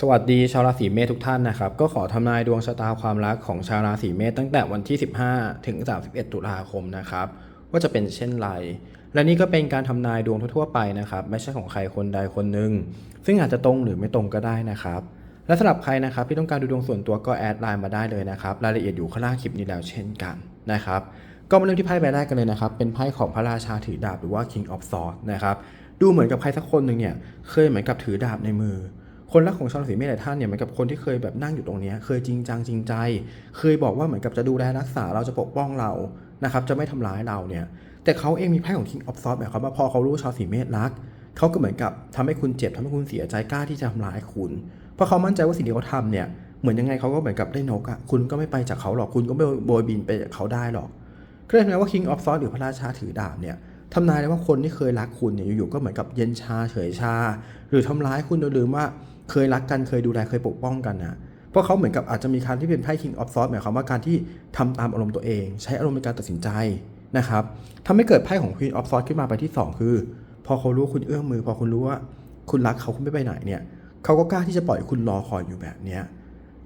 สวัสดีชาวราศีเมษทุกท่านนะครับ ก็ขอทำนายดวงชะตาความรักของชาวราศีเมษตั้งแต่วันที่ 15 ถึง 31 ตุลาคมนะครับ ว่าจะเป็นเช่นไร และนี่ก็เป็นการทำนายดวงทั่วๆไปนะครับ ไม่ใช่ของใครคนใดคนหนึ่งซึ่งอาจจะตรงหรือไม่ตรงก็ได้นะครับ และสำหรับใครนะครับที่ต้องการดูดวงส่วนตัวก็แอดไลน์มาได้เลยนะครับรายละเอียดอยู่ข้างล่างคลิปนี้แล้วเช่นกันนะครับก็มาเริ่มที่ไพ่ใบแรกกันเลยนะครับ เป็นไพ่ของพระราชาถือดาบหรือว่า King of Swords นะครับดูเหมือนกับใครสักคนหนึ่งเนี่ยเคยเหมือนกับถือดาบในมือ คนรักของชาวราศีเมษหลายท่านเนี่ยเหมือนกับคนที่เคยแบบนั่งอยู่ตรงนี้เคยจริงจังจริงใจ เคยบอกว่าเหมือนกับจะดูแลรักษาเราจะปกป้องเรานะครับจะไม่ทำร้ายเราเนี่ยแต่เขาเองมีไพ่ของ King of Swords หมายความว่าพอเขารู้ชาวราศีเมษรักเขาก็เหมือนกับทำให้คุณเจ็บทำให้คุณเสียใจกล้าที่จะทำร้ายคุณ เพราะเขามั่นใจว่าสิ่งที่เขาทำเนี่ยเหมือนยังไงเขาก็เหมือนกับได้นกอะคุณก็ไม่ไปจากเขาหรอกคุณก็ไม่โบยบินไปจากเขาได้หรอกก็เลยทำนายว่า King of Swords หรือพระราชาถือดาบเนี่ยทำนายเลยว่าคนที่เคยรักคุณเนี่ยอยู่ๆก็เหมือนกับเย็นชาเฉยชา หรือทำร้ายคุณโดยลืมว่า เคยรักกันเคยดูแลเคยปกป้องกันนะเพราะเขาเหมือนกับอาจจะมีการที่เป็นไพ่ King of Swords หมายความว่าการที่ทำตามอารมณ์ตัวเอง ใช้อารมณ์ในการตัดสินใจนะครับทำให้เกิดไพ่ของ Queen of Swords ขึ้นมาไปที่สองคือ พอเขารู้คุณเอื้อมมือ พอคุณรู้ว่าคุณรักเขาคุณไม่ไปไหนเนี่ยเขาก็กล้าที่จะปล่อยคุณรอคอยอยู่แบบเนี้ย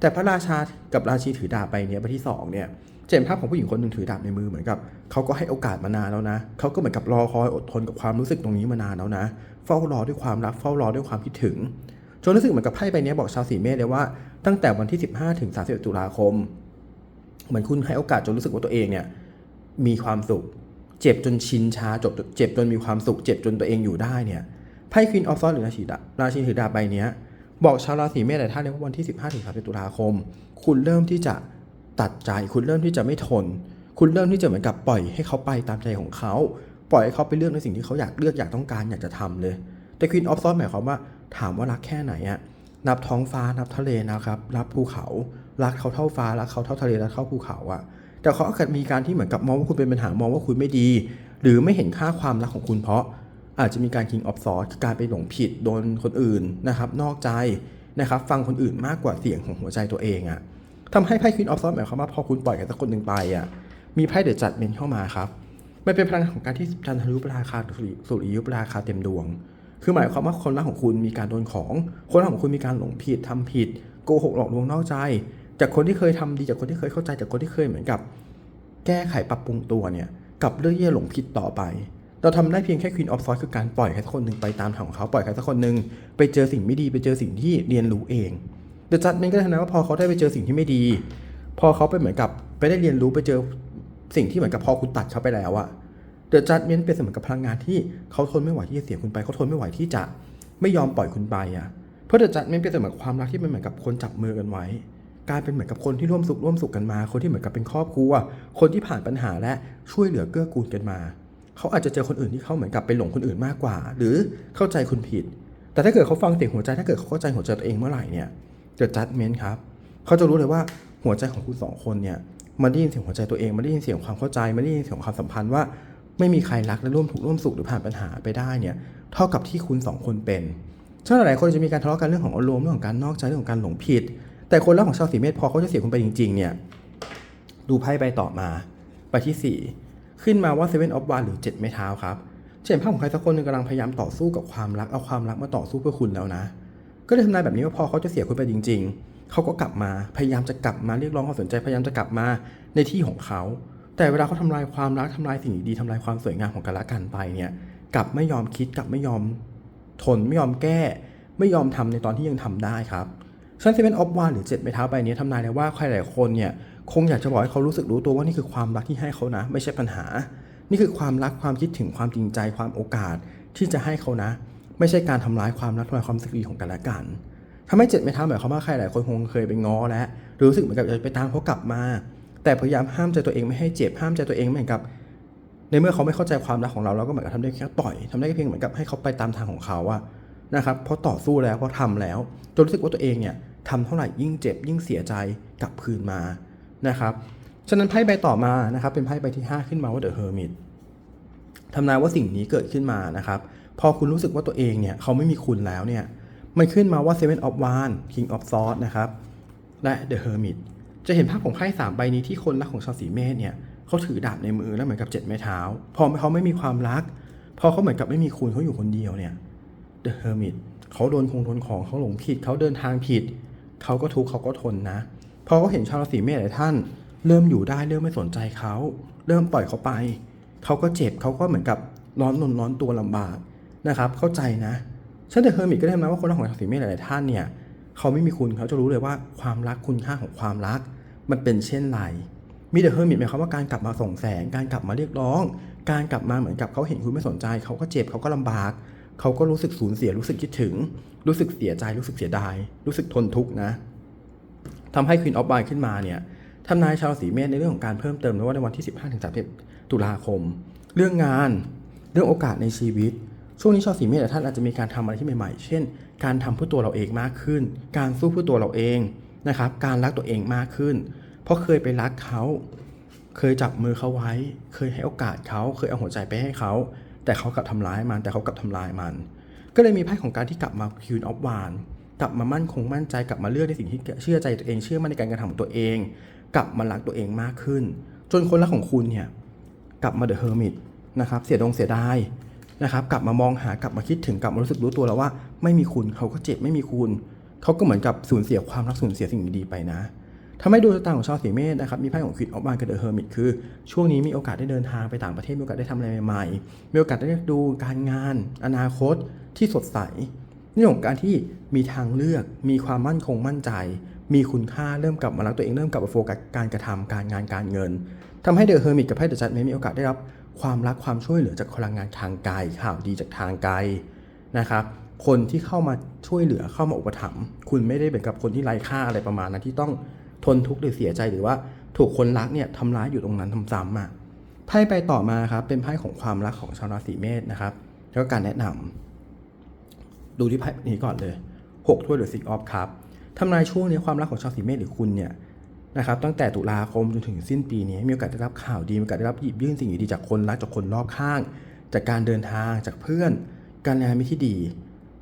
แต่พระราชากับราชีถือดาบไปเนี่ยไปที่สองเนี่ยเห็นภาพของผู้หญิงคนหนึ่งถือดาบในมือเหมือนกับเขาก็ให้โอกาสมานานแล้วนะเขาก็เหมือนกับรอคอยอดทนกับความรู้สึกตรงนี้มานานแล้วนะ เฝ้ารอด้วยความรักเฝ้ารอด้วยความคิดถึง จนรู้สึกเหมือนกับไพ่ใบนี้บอกชาวสีเมษเลยว่าตั้งแต่วันที่ 15 ถึง 31 ตุลาคม เหมือนคุณให้โอกาสจนรู้สึกว่าตัวเองเนี่ยมีความสุข เจ็บจนชินชาจบเจ็บจนมีความสุข เจ็บจนตัวเองอยู่ได้เนี่ยไพ่ควีนออฟซอนหรือราชีดาราชีถือดาบใบนี้บอกชาวราศีเมษหลายท่านเลยว่าวันที่ 15ถึง30ตุลาคม คุณเริ่มที่จะตัดใจ คุณเริ่มที่จะไม่ทน คุณเริ่มที่จะเหมือนกับปล่อยให้เขาไปตามใจของเขา ปล่อยให้เขาไปเลือกในสิ่งที่เขาอยากเลือกอยากต้องการอยากจะทำเลย แต่ Queen of Swords หมายความว่า ถามว่ารักแค่ไหนอะนับท้องฟ้านับทะเลนะครับรับภูเขา รักเขาเท่าฟ้ารักเขาเท่าทะเลรักเท่าภูเขาอะแต่เขาอาจมีการที่เหมือนกับมองว่าคุณเป็นปัญหามองว่าคุณไม่ดี หรือไม่เห็นค่าความรักของคุณเพราะอาจจะมีการ King of Swords การไปหลงผิดโดนคนอื่นนะครับนอกใจนะครับฟังคนอื่นมากกว่าเสียงของหัวใจตัวเองอะทำให้ไพ่ Queen of Swords หมายความว่าพอคุณปล่อยใครสักคนหนึ่งไปอะมีไพ่เด e j จัดเมนเข้ามาครับมันเป็นพลังของการที่จันทรุปราคาสุริสุริยุปราคาเต็มดวง คือหมายความว่าคนรักของคุณมีการโดนของ คนรักของคุณมีการหลงผิดทำผิดโกหกหลอกลวงนอกใจ จากคนที่เคยทำดีจากคนที่เคยเข้าใจจากคนที่เคยเหมือนกับ แก้ไขปรับปรุงตัวเนี่ยกับเรื่องที่หลงผิดต่อไป เราทำได้เพียงแค่ Queen of Swords คือการปล่อยใครสักคนหนึ่งไปตามทางของเขาปล่อยใครสักคนหนึ่งไปเจอสิ่งไม่ดีไปเจอสิ่งที่เรียนรู้เอง The Judgment ก็ทำนะว่าพอเขาได้ไปเจอสิ่งที่ไม่ดี พอเขาไปเหมือนกับไปได้เรียนรู้ไปเจอสิ่งที่เหมือนกับพอคุณตัดเขาไปแล้วอะ The Judgment เป็นเสมือนกับพลังงานที่เขาทนไม่ไหวที่จะเสียคุณไปเขาทนไม่ไหวที่จะไม่ยอมปล่อยคุณไปอะเพราะ The Judgment เป็นเสมือนความรักที่เป็นเหมือนกับคนจับมือกันไว้กายเป็นเหมือนกับคนที่ร่วมสุขร่วมสุขกันมา คนที่เหมือนกับเป็นครอบครัว คนที่ผ่านปัญหาและช่วยเหลือเกื้อกูลกันมา เขาอาจจะเจอคนอื่นที่เขาเหมือนกับไปหลงคนอื่นมากกว่า หรือเข้าใจคุณผิด แต่ถ้าเกิดเขาฟังเสียงหัวใจถ้าเกิดเขาเข้าใจหัวใจตัวเองเมื่อไหร่เนี่ยเกิดจัดเมนต์ครับ เขาจะรู้เลยว่าหัวใจของคุณสองคนเนี่ยมันได้ยินเสียงหัวใจตัวเองมันได้ยินเสียงความเข้าใจมันได้ยินเสียงความสัมพันธ์ว่า ไม่มีใครรักและร่วมทุกข์ร่วมสุขหรือผ่านปัญหาไปได้เนี่ยเท่ากับที่คุณสองคนเป็นฉะนั้นหลายคนจะมีการทะเลาะกันเรื่องของอารมณ์เรื่องของการนอกใจเรื่องของการหลงผิด แต่คนรักของชาวสีเมษพอเขาจะเสียคุณไปจริง ๆ เนี่ยดูไพ่ใบต่อมาใบที่ 4 ขึ้นมาว่า Seven of Wands หรือ 7 ไม้เท้าครับจะเห็นภาพของใครสักคนหนึงกำลังพยายามต่อสู้กับความรักเอาความรักมาต่อสู้เพื่อคุณแล้วนะ ก็เลยทำนายแบบนี้ว่าพอเขาจะเสียคุณไปจริง ๆเขาก็กลับมาพยายามจะกลับมาเรียกร้องความสนใจพยายามจะกลับมาในที่ของเขา แต่เวลาเขาทำลายความรักทำลายสิ่งดีทำลายความสวยงามของกันและกันไปเนี่ยกลับไม่ยอมคิดกลับไม่ยอมทนไม่ยอมแก้ ไม่ยอมทำในตอนที่ยังทำได้ครับชั้นเซเว่นออฟวานหรือเจ็ดไม้เท้าใบนี้ทำนายเลยว่าใครหลายคนเนี่ยคงอยากจะบอกให้เขารู้สึกรู้ตัวว่านี่คือความรักที่ให้เขานะ ไม่ใช่ปัญหา นี่คือความรักความคิดถึงความจริงใจความโอกาสที่จะให้เขานะ ไม่ใช่การทำร้ายความรักทำลายความรู้สึกดีของกันและกันทำให้เจ็ดไม้เท้าหมายความว่าใครหลายคนคงเคยไปง้อแล้วหรือรู้สึกเหมือนกับจะไปตามเขากลับมา แต่พยายามห้ามใจตัวเองไม่ให้เจ็บห้ามใจตัวเองเหมือนกับ ในเมื่อเขาไม่เข้าใจความรักของเราเราก็เหมือนกับทำได้แค่ปล่อยทำได้แค่เพียงเหมือนกับให้เขาไปตามทางของเขาอะนะครับพราะต่อสู้แล้วพราะทำแล้วจนรู้สึกว่าตัวเองเนี่ยทำเท่าไหร่ยิ่งเจ็บยิ่งเสียใจกลับคืนมานะครับฉะนั้นไพ่ใบต่อมานะครับเป็นไพ่ใบที่ 5 ขึ้นมาว่าเดอะเฮอร์มิตทำนายว่าสิ่งนี้เกิดขึ้นมานะครับพอคุณรู้สึกว่าตัวเองเนี่ยเขาไม่มีคุณแล้วเนี่ยมันขึ้นมาว่า Seven of w a n d King of Swords นะครับและ The Hermit จะเห็นภาพของไพ่สามใบนี้ที่คนรักของชาวสีเมษเนี่ยเขาถือดาบในมือแล้วเหมือนกับเจ็ดไม้เท้า พอเขาไม่มีความรัก พอเขาเหมือนกับไม่มีคุณเขาอยู่คนเดียวเนี่ย The Hermit เขาโดนคงโดนของเขาหลงผิดเขาเดินทางผิด เขาก็ทุกข์เขาก็ทนนะพอเขาเห็นชาวราศีเมษหลายท่าน เริ่มอยู่ได้เริ่มไม่สนใจเขา เริ่มปล่อยเขาไป เขาก็เจ็บเขาก็เหมือนกับร้อนนนร้อนตัวลำบากนะครับเข้าใจนะฉันแต่เฮอร์มิตก็ได้นะว่าคนรักของราศีเมษหลายท่านเนี่ยเขาไม่มีคุณเขาจะรู้เลยว่าความรักคุณค่าของความรัก มันเป็นเช่นไรมีเดอะเฮอร์มิตหมายความว่าการกลับมาส่งแสง การกลับมาเรียกร้อง การกลับมาเหมือนกับเขาเห็นคุณไม่สนใจ เขาก็เจ็บเขาก็ลำบาก เขาก็รู้สึกสูญเสียรู้สึกคิดถึง รู้สึกเสียใจรู้สึกเสียดาย รู้สึกทนทุกข์นะทำให้ควีนออฟไ n ขึ้นมาเนี่ยทำนายชาวราศีเมษในเรื่องของการเพิ่มเติมนะว่าในวันที่ 15ถึง30 ตุลาคม เรื่องงานเรื่องโอกาสในชีวิต ช่วงนี้ชาวราศีเมษท่านอาจจะมีการทำอะไรที่ใหม่ๆ เช่น การทำเพื่อตัวเราเองมากขึ้น การสู้เพื่อตัวเราเองนะครับการรักตัวเองมากขึ้น เพราะเคยไปรักเขาเคยจับมือเขาไว้ เคยให้โอกาสเขาเคยเอาหัวใจไปให้เขา แต่เขากลับทำร้ายมันแต่เขากลับทำลายมัน ก็เลยมีไพ่ของการที่กลับมาคิวออฟวานกลับมามั่นคงมั่นใจกลับมาเลือกในสิ่งที่เชื่อใจตัวเองเชื่อมั่นในการกระทำของตัวเอง กลับมารักตัวเองมากขึ้น จนคนรักของคุณเนี่ยกลับมาเดอะเฮอร์มิตนะครับเสียดงเสียดายนะครับกลับมามองหากลับมาคิดถึงกลับมารู้สึกรู้ตัวแล้วว่า ไม่มีคุณเขาก็เจ็บไม่มีคุณเขาก็เหมือนกับสูญเสียความรักสูญเสียสิ่งดีๆไปนะ ทำให้ดวงชะตาของชาวสีเมษนะครับมีไพ่ของควิดออฟบานกับเดอะเฮอร์มิตคือ ช่วงนี้มีโอกาสได้เดินทางไปต่างประเทศมีโอกาสได้ทำอะไรใหม่ๆ มีโอกาสได้ดูการงาน อนาคตที่สดใสนี่ของการที่มีทางเลือก มีความมั่นคงมั่นใจ มีคุณค่าเริ่มกลับมารักตัวเองเริ่มกลับมาโฟกัสการกระทำการงานการเงินทำให้เดอะเฮอร์มิตกับไพ่เดอะจัดมีโอกาสได้รับความรักความช่วยเหลือจากพลังงานทางไกลข่าวดีจากทางไกลนะครับคนที่เข้ามาช่วยเหลือเข้ามาอุปถัมภ์คุณไม่ได้เป็นกับคนที่ไร้ค่าอะไรประมาณนั้นที่ต้อง ทนทุกข์หรือเสียใจหรือว่าถูกคนรักเนี่ยทำร้ายอยู่ตรงนั้นซ้ำๆอะไพ่ไปต่อมาครับเป็นไพ่ของความรักของชาวราศีเมษนะครับ แล้วก็การแนะนำดูที่ไพ่นี้ก่อนเลย6ถ้วยหรือซิกออฟครับทำนายช่วงนี้ความรักของชาวราศีเมษหรือคุณเนี่ยนะครับตั้งแต่ตุลาคมจนถึงสิ้นปีนี้มีโอกาสได้รับข่าวดีมีโอกาสได้รับหยิบยื่นสิ่งดีๆจากคนรักจากคนรอบข้าง จากการเดินทางจากเพื่อน การงานมิที่ดี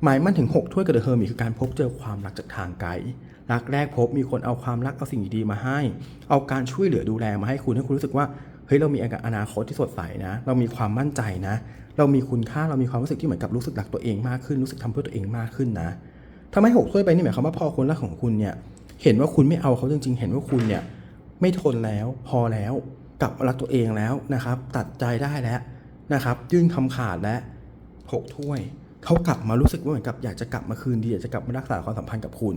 หมายมั่นถึง 6 ถ้วยกระเดอเฮอร์มีคือการพบเจอความรักจากทางไกล รักแรกพบมีคนเอาความรักเอาสิ่งดีๆมาให้ เอาการช่วยเหลือดูแลมาให้คุณให้คุณรู้สึกว่าเฮ้ยเรามีอนาคตที่สดใสนะ เรามีความมั่นใจนะ เรามีคุณค่าเรามีความรู้สึกที่เหมือนกับรู้สึกรักตัวเองมากขึ้นรู้สึกทำเพื่อตัวเองมากขึ้นนะทำให้หกถ้วยไปนี่หมายความว่าพอคนรักของคุณเนี่ยเห็นว่าคุณไม่เอาเขาจริง ๆ เห็นว่าคุณเนี่ยไม่ทนแล้วพอแล้วกลับมารักตัวเองแล้วนะครับ ตัดใจได้แล้วนะครับ ยื่นคำขาดและหกถ้วยเขากลับมารู้สึกว่าเหมือนกับอยากจะกลับมาคืนดีอยากจะกลับมารักษาความสัมพันธ์กับคุณ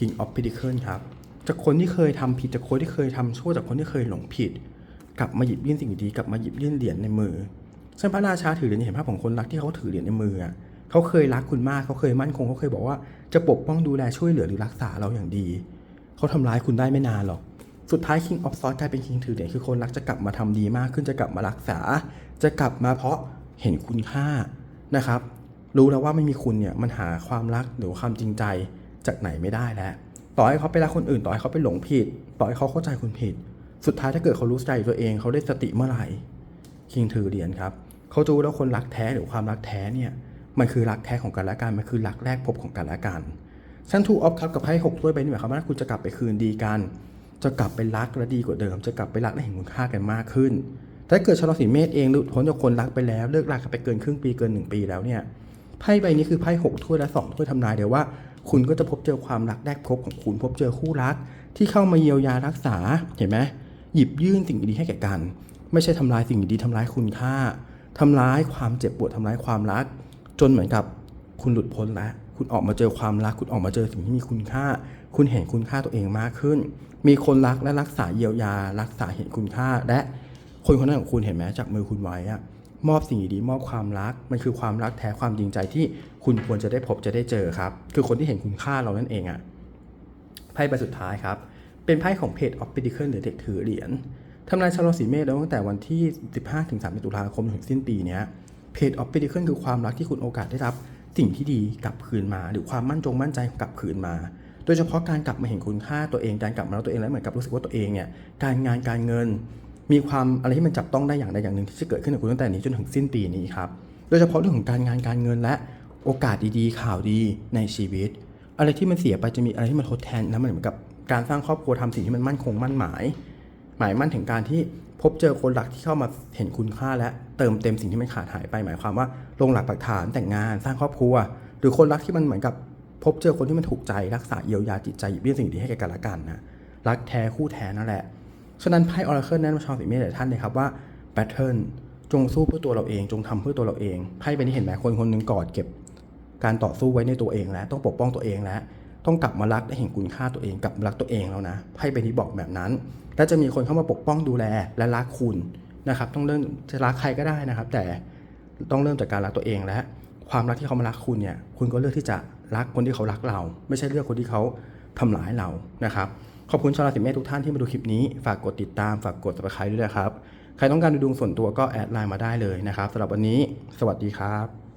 King of Pentacle ครับจากคนที่เคยทำผิดจากคนที่เคยทำชั่วจากคนที่เคยหลงผิด กลับมาหยิบยื่นสิ่งดีกลับมาหยิบยื่นเหรียญในมือซึ่งพระราชาถือเหรียญเห็นภาพของคนรักที่เขาถือเหรียญในมืออะเขาเคยรักคุณมากเขาเคยมั่นคงเขาเคยบอกว่าจะปกป้องดูแลช่วยเหลือหรือรักษาเราอย่างดี เขาทำร้ายคุณได้ไม่นานหรอกสุดท้าย King of Swords กลายเป็น King ถือเหรียญคือคนรักจะกลับมาทำดีมากขึ้นจะกลับมารักษา จะกลับมาเพราะเห็นคุณค่านะครับ รู้แล้วว่าไม่มีคุณเนี่ยมันหาความรักหรือความจริงใจ จากไหนไม่ได้แล้วต่อให้เขาไปรักคนอื่น ต่อให้เขาไปหลงผิด ต่อให้เขาเข้าใจคุณผิด สุดท้ายถ้าเกิดเขารู้ใจตัวเองเขาได้สติเมื่อไหร่คิงถือเหรียญครับเขาจะรู้แล้วคนรักแท้หรือความรักแท้เนี่ยมันคือรักแท้ของกันและกันมันคือรักแรกพบของกันและกันชั้นทูออฟครับกับไพ่หกถ้วยไปนี่หมายความว่าคุณจะกลับไปคืนดีกัน จะกลับไปรักและดีกว่าเดิม จะกลับไปรักและเห็นคุณค่ากันมากขึ้นถ้าเกิดชาวราศีเมษเองหลุดพ้นจากคนรักไปแล้วเลิกรักกันไปเกินครึ่งปีเกินหนึ่งปีแล้วเนี่ยไพ่ใบนี้คือไพ่หกถ้วยและสองถ้วยทำนายเดี๋ยวว่า คุณก็จะพบเจอความรักแรกพบของคุณพบเจอคู่รัก ที่เข้ามาเยียวยารักษาเห็นไหมหยิบยื่นสิ่งดีๆให้แก่กัน ไม่ใช่ทำลายสิ่งดีๆทำลายคุณค่าทำร้ายความเจ็บปวดทำร้ายความรัก จนเหมือนกับคุณหลุดพ้นแล้วคุณออกมาเจอความรัก คุณออกมาเจอสิ่งที่มีคุณค่า คุณเห็นคุณค่าตัวเองมากขึ้น มีคนรักและรักษาเยียวยา รักษาเห็นคุณค่าและคนคนนั้นของคุณเห็นไหมจากมือคุณไว้อะ มอบสิ่งดีๆมอบความรัก มันคือความรักแท้ความจริงใจที่คุณควรจะได้พบจะได้เจอครับ คือคนที่เห็นคุณค่าเรานั่นเองอะไพ่ใบสุดท้ายครับ เป็นไพ่ของเพจออฟปิติเคิลหรือเด็กถือเหรียญทำนายชาวราศีเมษตั้งแต่วันที่ 15ถึง3ตุลาคมถึงสิ้นปีเนี้ยเพจออฟปิติเคิลคือความรักที่คุณโอกาสได้รับ สิ่งที่ดีกลับคืนมา หรือความมั่นจงมั่นใจกลับคืนมาโดยเฉพาะการกลับมาเห็นคุณค่าตัวเองการกลับมาแล้วตัวเองแล้วเหมือนกับรู้สึกว่าตัวเองเนี่ยการงานการเงิน มีความอะไรที่มันจับต้องได้อย่างใดอย่างหนึ่งที่จะเกิดขึ้นกับคุณตั้งแต่นี้จนถึงสิ้นปีนี้ครับ โดยเฉพาะเรื่องของการงานการเงินและโอกาสดีๆ ข่าวดีในชีวิต อะไรที่มันเสียไปจะมีอะไรที่มันทดแทนแล้วมันเหมือนกับการสร้างครอบครัวทำสิ่งที่มันมั่นคงมั่นหมาย หมายมั่นถึงการที่พบเจอคนรักที่เข้ามาเห็นคุณค่าและเติมเต็มสิ่งที่มันขาดหายไป หมายความว่าลงหลักปักฐานแต่งงานสร้างครอบครัว หรือคนรักที่มันเหมือนกับพบเจอคนที่มันถูกใจรักษาเยียวยาจิตใจหยิบยื่นสิ่งดีให้แก่กันและกันนะรักแท้คู่แท้นั่นแหละ ฉะนั้นไพ่ออราเคิลแนะนำชาวสีเมษหลายท่านเลยครับว่าแพทเทิร์นจงสู้เพื่อตัวเราเอง จงทำเพื่อตัวเราเองไพ่ใบนี้เห็นไหมคนคนหนึ่งกอดเก็บ การต่อสู้ไว้ในตัวเองแล้ว ต้องปกป้องตัวเองแล้ว ต้องกลับมารักและเห็นคุณค่าตัวเองกลับมารักตัวเองแล้วนะไพ่ใบนี้บอกแบบนั้น และจะมีคนเข้ามาปกป้องดูแลและรักคุณนะครับ ต้องเริ่มจะรักใครก็ได้นะครับ แต่ต้องเริ่มจากการรักตัวเองและความรักที่เขามารักคุณเนี่ย คุณก็เลือกที่จะรักคนที่เขารักเรา ไม่ใช่เลือกคนที่เขาทำร้ายเรานะครับ ขอบคุณชาวราศีเมษทุกท่านที่มาดูคลิปนี้ ฝากกดติดตาม ฝากกด subscribe ด้วยนะครับ ใครต้องการดูดวงส่วนตัวก็แอดไลน์มาได้เลยนะครับสำหรับวันนี้ สวัสดีครับ